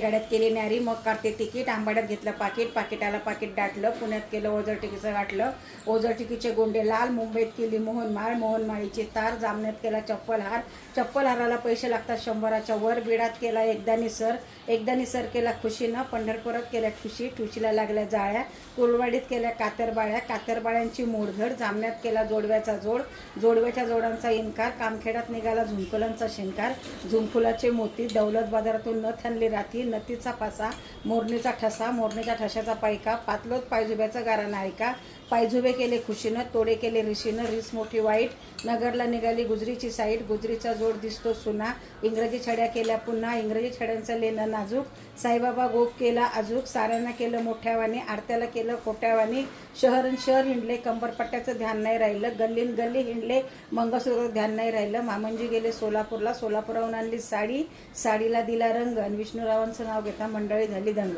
गाड्यात केली न्यारी मग काढते तिकीट आंबाड्यात घेतलं पाकिट पाकिटाला पाकिट दाटलं पुण्यात केलं ओझर टिकीचं गाठलं. ओझर टिकीचे गोंडे लाल मुंबईत केली मोहनमाळ मोहनमाळीची तार जामण्यात केला चप्पल हार. चप्पल हाराला पैसे लागतात शंभराच्या वर बिडात केला एकदा निसर एकदा निसर केला खुशीनं पंढरपुरात केल्या खुशी ठुशीला लागल्या जाळ्या कुलवाडीत केल्या कातरबाळ्या कातरबाळ्यांची मोडधड जामण्यात केला जोडव्याचा जोड जोडव्याच्या जोडांचा इन्कार कामखेडात निघाला झुंकुलांचा शिंकार झुंकुलाचे मोती दौलत बाजारातून न थांबली राती नतीचा पासा मोरणीचा ठसा मोरणीच्या ठशाचा पायका पातलोत पायजुब्याचा गारा नायका पायजुबे केले खुशीनं तोडे केले ऋषीनं रिस मोठी वाईट. नगरला निघाली गुजरीची साईट गुजरीचा जोड दिसतो सुना. इंग्रजी छड्या केल्या पुन्हा इंग्रजी छड्यांचं लेणं नाजूक. साईबाबा गोप केला अजूक साऱ्यांना केलं मोठ्यावानी आरत्याला केलं खोट्यावानी. शहरन शहर हिंडले कंबरपट्ट्याचं ध्यान नाही राहिलं गल्लीन गल्ली हिंडले मंगळसूत्र ध्यान नाही राहिलं. मामंजी गेले सोलापूरला सोलापूरहून आणली साडी. साडीला दिला रंग आणि विष्णुरावांचं नाव घेता मंडळी झाली दंग